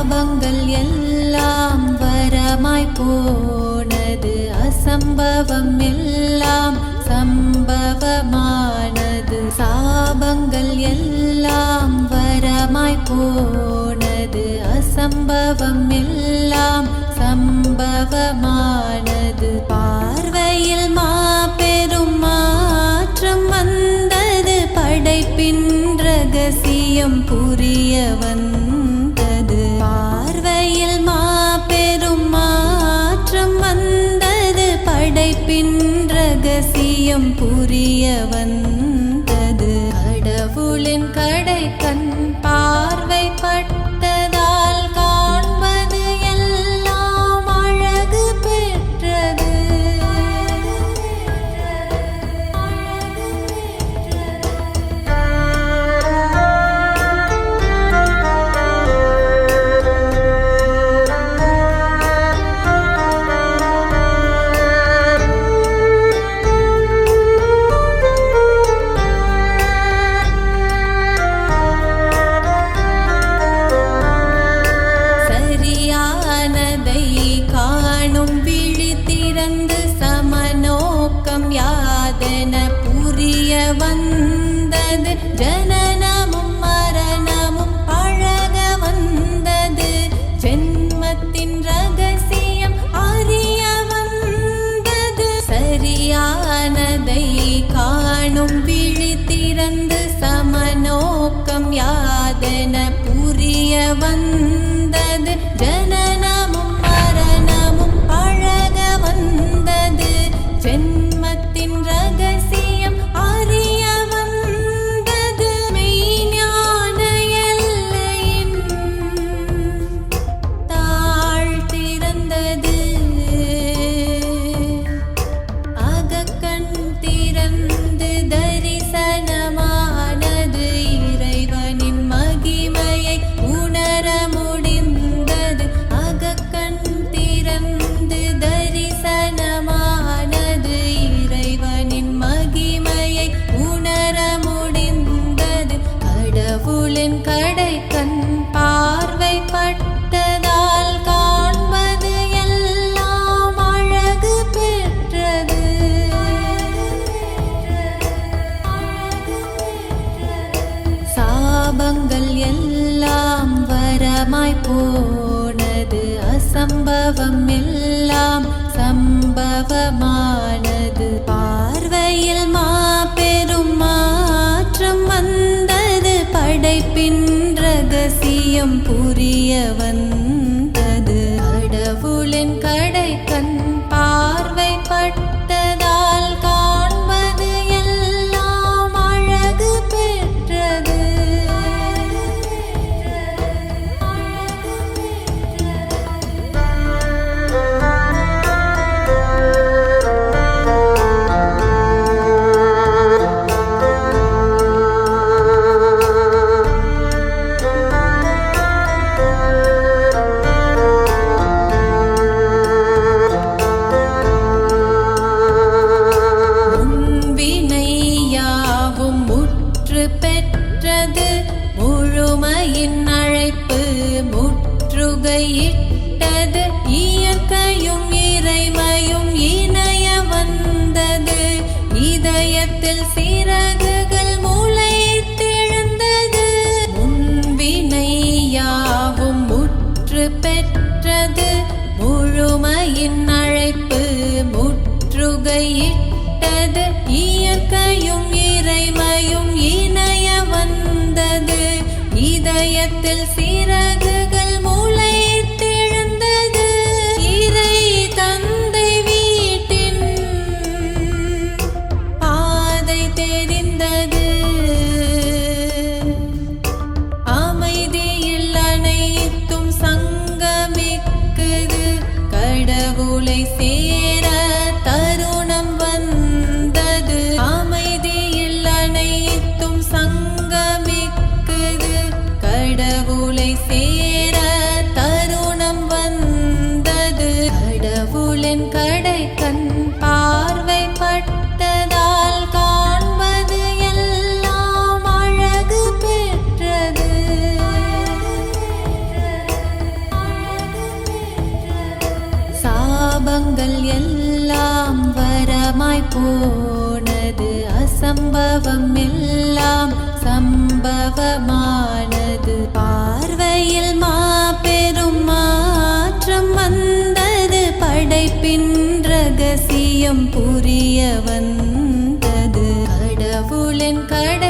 பாவங்கள் எல்லாம் வரமாய் போனது அசம்பவம் எல்லாம் சம்பவமானது சாபங்கள் எல்லாம் வரமாய் போனது அசம்பவம் எல்லாம் சம்பவமானது. பார்வையில் மா பெரும் மாற்றம் வந்தது படைப்பின் ரகசியம் புரிய வந்த ரகசியம் புரிய வந்தது கடவுளின் கடை புரிய வந்த சாபங்கள் எல்லாம் வரமாய் போனது. அசம்பவம் எல்லாம் சம்பவமானது. பார்வையில் மாபெரும் மாற்றம் வந்தது. படைப்பின் ரகசியம் புரிய வந்தது முகையிட்டது இயற்கையும் இறைமையும் இணைய வந்தது இதயத்தில் சிறகுகள் முளைத்தெழுந்தது முன்வினையாவும் முற்று பெற்றது. முழுமையின் அழைப்பு முற்றுகையிட்டது. இயற்கையும் இறைமையும் இணைய வந்தது இதயத்தில் சிறகு கடவுளை சேர தரும். போனது அசம்பவம் எல்லாம் சம்பவமானது. பார்வையில் மாபெரும் மாற்றம் வந்தது படைப்பின் ரகசியம் புரிய வந்தது. கடவுளின் கடை